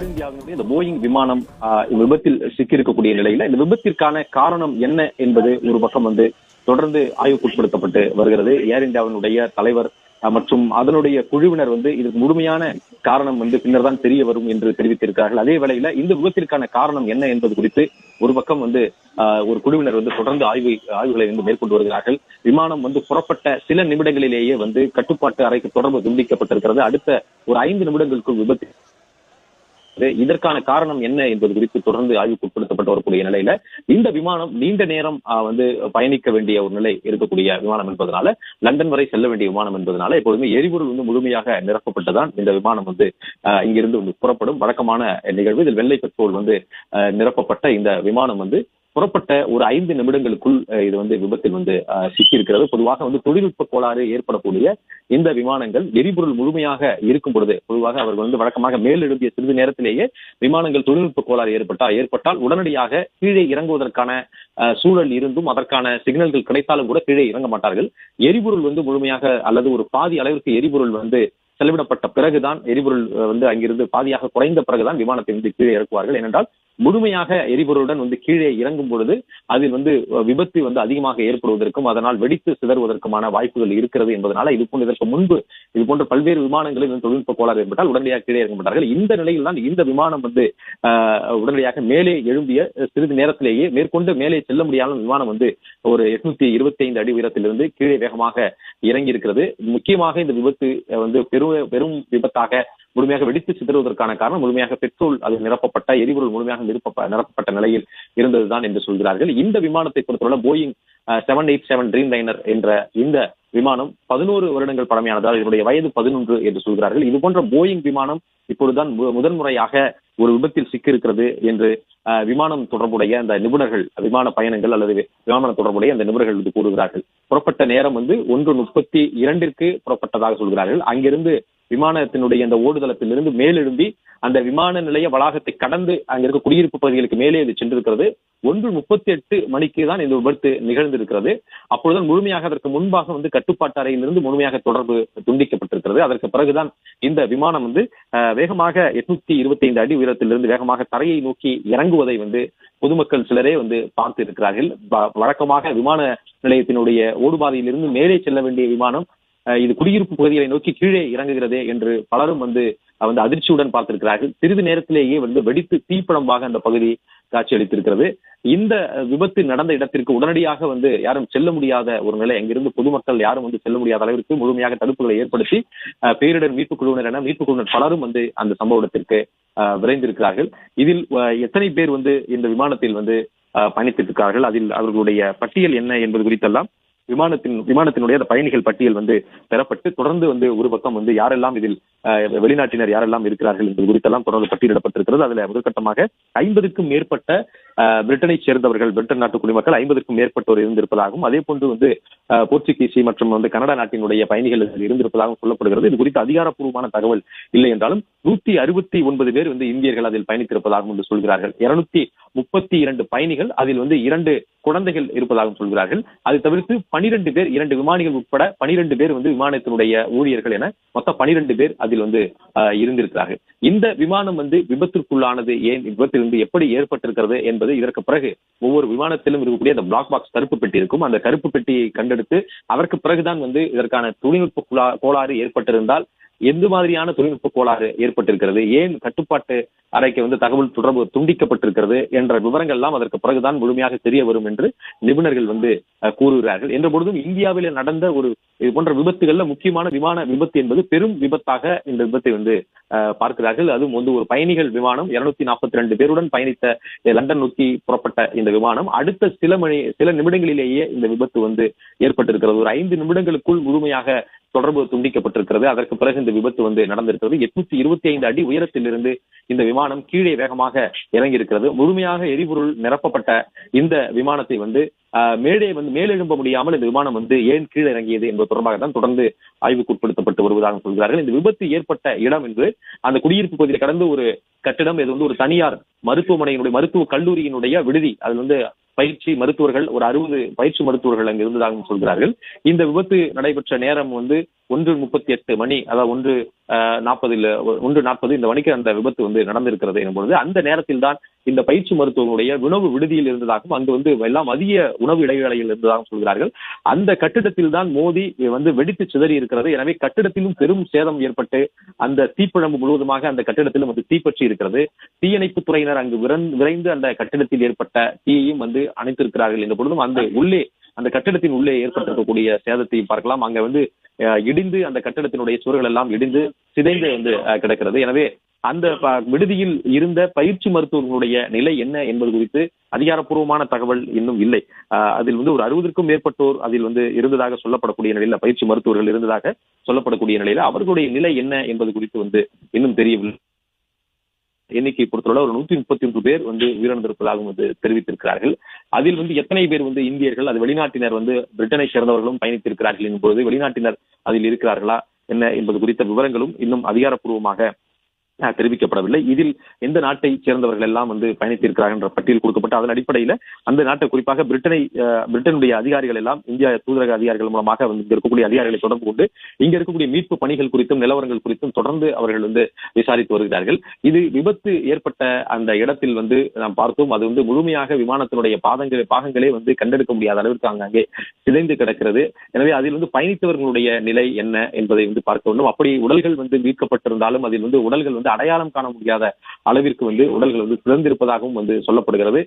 ஏர் இந்தியாவினுடைய இந்த போயிங் விமானம் விபத்தில் சிக்கியிருக்கக்கூடிய நிலையில இந்த விபத்திற்கான காரணம் என்ன என்பது ஒரு பக்கம் வந்து தொடர்ந்து ஆய்வுக்குட்படுத்தப்பட்டு வருகிறது. ஏர் இந்தியாவினுடைய தலைவர் மற்றும் அதனுடைய குழுவினர் வந்து இதுக்கு முழுமையான காரணம் வந்து பின்னர் தான் தெரிய வரும் என்று தெரிவித்திருக்கிறார்கள். அதே வேளையில இந்த விபத்திற்கான காரணம் என்ன என்பது குறித்து ஒரு பக்கம் வந்து ஆஹ், ஒரு குழுவினர் வந்து தொடர்ந்து ஆய்வு ஆய்வுகளை வந்து மேற்கொண்டு வருகிறார்கள். விமானம் வந்து புறப்பட்ட சில நிமிடங்களிலேயே வந்து கட்டுப்பாட்டு அறைக்கு தொடர்பு துண்டிக்கப்பட்டிருக்கிறது. அடுத்த ஒரு ஐந்து நிமிடங்களுக்குள் விபத்து இதற்கான காரணம் என்ன என்பது குறித்து தொடர்ந்து ஆய்வுக்கு உட்படுத்தப்பட்டு வரக்கூடிய நிலையில இந்த விமானம் நீண்ட நேரம் ஆஹ், வந்து பயணிக்க வேண்டிய ஒரு நிலை இருக்கக்கூடிய விமானம் என்பதனால லண்டன் வரை செல்ல வேண்டிய விமானம் என்பதனால எப்பொழுதுமே எரிபொருள் வந்து முழுமையாக நிரப்பப்பட்டுதான் இந்த விமானம் வந்து இங்கிருந்து வந்து புறப்படும். வழக்கமான நிகழ்வு இதில் வெள்ளை பெட்ரோல் வந்து ஆஹ், நிரப்பப்பட்ட இந்த விமானம் வந்து புறப்பட்ட ஒரு ஐந்து நிமிடங்களுக்குள் இது வந்து விபத்தில் வந்து சிக்கி சிக்கியிருக்கிறது. பொதுவாக வந்து தொழில்நுட்ப கோளாறு ஏற்படக்கூடிய இந்த விமானங்கள் எரிபொருள் முழுமையாக இருக்கும் பொழுது பொதுவாக அவர்கள் வந்து வழக்கமாக மேலெழும்பிய சிறிது நேரத்திலேயே விமானங்கள் தொழில்நுட்ப கோளாறு ஏற்பட்டால் ஏற்பட்டால் உடனடியாக கீழே இறங்குவதற்கான அஹ், சூழல் இருந்தும் அதற்கான சிக்னல்கள் கிடைத்தாலும் கூட கீழே இறங்க மாட்டார்கள். எரிபொருள் வந்து முழுமையாக அல்லது ஒரு பாதி அளவிற்கு எரிபொருள் வந்து செலவிடப்பட்ட பிறகுதான் எரிபொருள் வந்து அங்கிருந்து பாதியாக குறைந்த பிறகுதான் விமானத்தை வந்து கீழே இறக்குவார்கள். ஏனென்றால் முழுமையாக எரிபொருளுடன் வந்து கீழே இறங்கும் பொழுது அதில் வந்து விபத்து வந்து அதிகமாக ஏற்படுவதற்கும் அதனால் வெடித்து சிதறுவதற்குமான வாய்ப்புகள் இருக்கிறது என்பதனால இது போன்ற இதற்கு முன்பு இது போன்ற பல்வேறு விமானங்களில் தொழில்நுட்ப கோளாறு ஏற்பட்டால் உடனடியாக கீழே இறங்க மாட்டார்கள் இந்த நிலையில் தான் இந்த விமானம் வந்து உடனடியாக மேலே எழும்பிய சிறிது நேரத்திலேயே மேற்கொண்டு மேலே செல்ல முடியாத விமானம் வந்து ஒரு எட்நூத்தி இருபத்தி ஐந்து அடி உயரத்திலிருந்து கீழே வேகமாக இறங்கி இருக்கிறது முக்கியமாக இந்த விபத்து வந்து பெரும் பெரும் விபத்தாக முழுமையாக வெடித்து சிதறுவதற்கான காரணம் முழுமையாக பெட்ரோல் அது நிரப்பப்பட்ட எரிபொருள் முழுமையாக நிரப்ப நிரப்பப்பட்ட நிலையில் இருந்ததுதான் என்று சொல்கிறார்கள். இந்த விமானத்தை பொறுத்தவரை Boeing seven eight seven dreamliner என்ற இந்த விமானம் பதினோரு வருடங்கள் பழமையானதால் இதனுடைய வயது பதினொன்று என்று சொல்கிறார்கள். இது போன்ற போயிங் விமானம் இப்பொழுதுதான் முதன்முறையாக ஒரு விபத்தில் சிக்கியிருக்கிறது என்று விமானம் தொடர்புடைய அந்த நிபுணர்கள் விமான பயணங்கள் அல்லது விமானம் தொடர்புடைய அந்த நிபுணர்கள் வந்து கூறுகிறார்கள். புறப்பட்ட நேரம் வந்து ஒன்று முப்பத்தி இரண்டிற்கு புறப்பட்டதாக சொல்கிறார்கள். அங்கிருந்து விமானத்தினுடைய அந்த ஓடுதளத்திலிருந்து மேலெழும்பி அந்த விமான நிலைய வளாகத்தை கடந்து அங்க இருக்க குடியிருப்பு பகுதிகளுக்கு மேலே இது சென்றிருக்கிறது. ஒன்று முப்பத்தி எட்டு மணிக்கு தான் இந்த விபத்து நிகழ்ந்திருக்கிறது. அப்பொழுதுதான் முழுமையாக அதற்கு முன்பாக வந்து கட்டுப்பாட்டு அறையிலிருந்து முழுமையாக தொடர்பு துண்டிக்கப்பட்டிருக்கிறது. அதற்கு பிறகுதான் இந்த விமானம் வந்து வேகமாக எட்நூத்தி இருபத்தி ஐந்து அடி உயரத்திலிருந்து வேகமாக தரையை நோக்கி இறங்குவதை வந்து பொதுமக்கள் சிலரே வந்து பார்த்து இருக்கிறார்கள் வ- வழக்கமாக விமான நிலையத்தினுடைய ஓடுபாதையிலிருந்து மேலே செல்ல வேண்டிய விமானம் இது குடியிருப்பு பகுதிகளை நோக்கி கீழே இறங்குகிறதே என்று பலரும் வந்து வந்து அதிர்ச்சியுடன் பார்த்திருக்கிறார்கள். சிறிது நேரத்திலேயே வந்து வெடித்து தீப்படமாக அந்த பகுதி காட்சியளித்திருக்கிறது. இந்த விபத்து நடந்த இடத்திற்கு உடனடியாக வந்து யாரும் செல்ல முடியாத ஒரு நிலை. அங்கிருந்து பொதுமக்கள் யாரும் வந்து செல்ல முடியாத அளவிற்கு முழுமையாக தடுப்புகளை ஏற்படுத்தி அஹ், பேரிடர் மீட்புக் குழுவினர் என மீட்புக் குழுவினர் பலரும் வந்து அந்த சம்பவ இடத்திற்கு அஹ், விரைந்திருக்கிறார்கள். இதில் எத்தனை பேர் வந்து இந்த விமானத்தில் வந்து அஹ், பயணித்திருக்கிறார்கள்? அதில் அவர்களுடைய பட்டியல் என்ன என்பது குறித்தெல்லாம் விமானத்தின் விமானத்தினுடைய அந்த பயணிகள் பட்டியல் வந்து பெறப்பட்டு தொடர்ந்து வந்து ஒரு பக்கம் வந்து யாரெல்லாம் இதில் வெளிநாட்டினர் யாரெல்லாம் இருக்கிறார்கள் என்பது குறித்தெல்லாம் தொடர்ந்து பட்டியலிடப்பட்டிருக்கிறது. அதுல முதற்கட்டமாக ஐம்பதுக்கும் மேற்பட்ட பிரிட்டனை சேர்ந்தவர்கள் பிரிட்டன் நாட்டு குடிமக்கள் ஐம்பதுக்கும் மேற்பட்டோர் இருந்திருப்பதாகவும் அதே போன்று வந்து போர்ச்சுகீசி மற்றும் வந்து கனடா நாட்டினுடைய பயணிகள் இருந்திருப்பதாகவும் சொல்லப்படுகிறது. இது குறித்து அதிகாரப்பூர்வமான தகவல் இல்லை என்றாலும் நூத்தி அறுபத்தி ஒன்பது பேர் வந்து இந்தியர்கள் அதில் பயணித்திருப்பதாகவும் வந்து சொல்கிறார்கள். இருநூத்தி முப்பத்தி இரண்டு பயணிகள் அதில் வந்து இரண்டு குழந்தைகள் இருப்பதாகவும் சொல்கிறார்கள். அது தவிர்த்து பனிரெண்டு பேர் இரண்டு விமானிகள் உட்பட பனிரெண்டு பேர் வந்து விமானத்தினுடைய ஊழியர்கள் என மொத்தம் பனிரெண்டு பேர் அதில் வந்து இருந்திருக்கிறார்கள். இந்த விமானம் வந்து விபத்திற்குள்ளானது ஏன் விபத்திலிருந்து எப்படி ஏற்பட்டிருக்கிறது என்பது இதற்கு பிறகு ஒவ்வொரு விமானத்திலும் இருக்கக்கூடிய அந்த பிளாக் பாக்ஸ் கருப்பு பெட்டி இருக்கும். அந்த கருப்பு பெட்டியை கண்டெடுத்து அதற்கு பிறகுதான் வந்து இதற்கான தொழில்நுட்ப கோளாறு ஏற்பட்டிருந்தால் எந்த மாதிரியான தொழில்நுட்ப கோளாறு ஏற்பட்டிருக்கிறது? ஏன் கட்டுப்பாட்டு அறைக்கு வந்து தகவல் தொடர்பு துண்டிக்கப்பட்டிருக்கிறது? என்ற விவரங்கள் எல்லாம் அதற்கு பிறகுதான் முழுமையாக தெரிய வரும் என்று நிபுணர்கள் வந்து கூறுகிறார்கள். என்ற பொழுதும் இந்தியாவில் நடந்த ஒரு இது போன்ற விபத்துகள்ல முக்கியமான விமான விபத்து என்பது பெரும் விபத்தாக இந்த விபத்தை வந்து அஹ், பார்க்கிறார்கள். அதுவும் வந்து ஒரு பயணிகள் விமானம் இருநூத்தி நாற்பத்தி ரெண்டு பேருடன் பயணித்த லண்டன் நோக்கி புறப்பட்ட இந்த விமானம். அடுத்த சில மணி சில நிமிடங்களிலேயே இந்த விபத்து வந்து ஏற்பட்டிருக்கிறது. ஒரு ஐந்து நிமிடங்களுக்குள் முழுமையாக தொடர்பு துண்டிக்கப்பட்டிருக்கிறது. அதற்கு பிறகு இந்த விபத்து வந்து நடந்திருக்கிறது. எட்நூத்தி இருபத்தி ஐந்து அடி உயரத்திலிருந்து இந்த விமானம் கீழே வேகமாக இறங்கியிருக்கிறது. முழுமையாக எரிபொருள் நிரப்பப்பட்ட இந்த விமானத்தை வந்து ஆஹ், மேலே வந்து மேலெழும்ப முடியாமல் இந்த விமானம் வந்து ஏன் கீழே இறங்கியது என்பது தொடர்பாக தான் தொடர்ந்து ஆய்வுக்கு உட்படுத்தப்பட்டு வருவதாக சொல்கிறார்கள். இந்த விபத்து ஏற்பட்ட இடம் என்று அந்த குடியிருப்பு பகுதியில் கடந்து ஒரு கட்டிடம் இது வந்து ஒரு தனியார் மருத்துவமனையினுடைய மருத்துவ கல்லூரியினுடைய விடுதி. அது வந்து பயிற்சி மருத்துவர்கள் ஒரு அறுபது பயிற்சி மருத்துவர்கள் அங்கு இருந்ததாக சொல்கிறார்கள். இந்த விபத்து நடைபெற்ற நேரம் வந்து ஒன்று முப்பத்தி எட்டு மணி அதாவது ஒன்று நாற்பதில் ஒன்று நாற்பது இந்த மணிக்கு அந்த விபத்து வந்து நடந்திருக்கிறது என்பது அந்த நேரத்தில் தான் இந்த பயிற்சி மருத்துவனுடைய உணவு விடுதியில் இருந்ததாகவும் அங்கு வந்து எல்லாம் அதிக உணவு இடைவேளையில் இருந்ததாகவும் சொல்கிறார்கள். அந்த கட்டிடத்தில் தான் மோதி வந்து வெடித்து சிதறி இருக்கிறது. எனவே கட்டிடத்திலும் பெரும் சேதம் ஏற்பட்டு அந்த தீப்பிழம்பு முழுவதுமாக அந்த கட்டிடத்திலும் வந்து தீப்பற்றி இருக்கிறது. தீயணைப்பு துறையினர் அங்கு விரைந்து அந்த கட்டிடத்தில் ஏற்பட்ட தீயையும் வந்து அணைத்திருக்கிறார்கள் என்ற பொழுதும் அந்த உள்ளே அந்த கட்டிடத்தின் உள்ளே ஏற்பட்டிருக்கக்கூடிய சேதத்தையும் பார்க்கலாம். அங்க வந்து அஹ், இடிந்து அந்த கட்டிடத்தினுடைய சுவர்கள் எல்லாம் இடிந்து சிதைந்து வந்து கிடக்கிறது. எனவே அந்த விடுதியில் இருந்த பயிற்சி மருத்துவர்களுடைய நிலை என்ன என்பது குறித்து அதிகாரப்பூர்வமான தகவல் இன்னும் இல்லை. அஹ், அதில் வந்து ஒரு அறுபதுக்கும் மேற்பட்டோர் அதில் வந்து இருந்ததாக சொல்லப்படக்கூடிய நிலையில பயிற்சி மருத்துவர்கள் இருந்ததாக சொல்லப்படக்கூடிய நிலையில அவர்களுடைய நிலை என்ன என்பது குறித்து வந்து இன்னும் தெரியவில்லை. எண்ணிக்கை பொறுத்தவரை ஒரு நூத்தி முப்பத்தி ஒன்று பேர் வந்து உயிரிழந்திருப்பதாகவும் வந்து தெரிவித்திருக்கிறார்கள். அதில் வந்து எத்தனை பேர் வந்து இந்தியர்கள் அது வெளிநாட்டினர் வந்து பிரிட்டனை சேர்ந்தவர்களும் பயணித்திருக்கிறார்கள் என்பது வெளிநாட்டினர் அதில் இருக்கிறார்களா? என்ன என்பது குறித்த விவரங்களும் இன்னும் அதிகாரப்பூர்வமாக தெரிவிக்கப்படவில்லை. இதில் எந்த நாட்டை சேர்ந்தவர்கள் எல்லாம் வந்து பயணித்திருக்கிறார்கள் என்ற பட்டியல் கொடுக்கப்பட்டு அதன் அடிப்படையில் அந்த நாட்டை குறிப்பாக பிரிட்டனை பிரிட்டனுடைய அதிகாரிகள் எல்லாம் இந்திய தூதரக அதிகாரிகள் மூலமாக வந்து இங்க இருக்கக்கூடிய அதிகாரிகளை தொடர்பு கொண்டு இங்க இருக்கக்கூடிய மீட்பு பணிகள் குறித்தும் நிலவரங்கள் குறித்தும் தொடர்ந்து அவர்கள் வந்து விசாரித்து வருகிறார்கள். இது விபத்து ஏற்பட்ட அந்த இடத்தில் வந்து நாம் பார்த்தோம். அது வந்து முழுமையாக விமானத்தினுடைய பாதங்கள் பாகங்களே வந்து கண்டெடுக்க முடியாத அளவிற்கு அங்கே சிதைந்து கிடக்கிறது. எனவே அதில் வந்து பயணித்தவர்களுடைய நிலை என்ன என்பதை வந்து பார்க்க வேண்டும். அப்படி உடல்கள் வந்து மீட்கப்பட்டிருந்தாலும் அதில் வந்து உடல்கள் வந்து அடையாளம் காண முடியாத அளவிற்கு வந்து உடல்கள் வந்து பிளந்திருப்பதாகவும் வந்து சொல்லப்படுகிறது.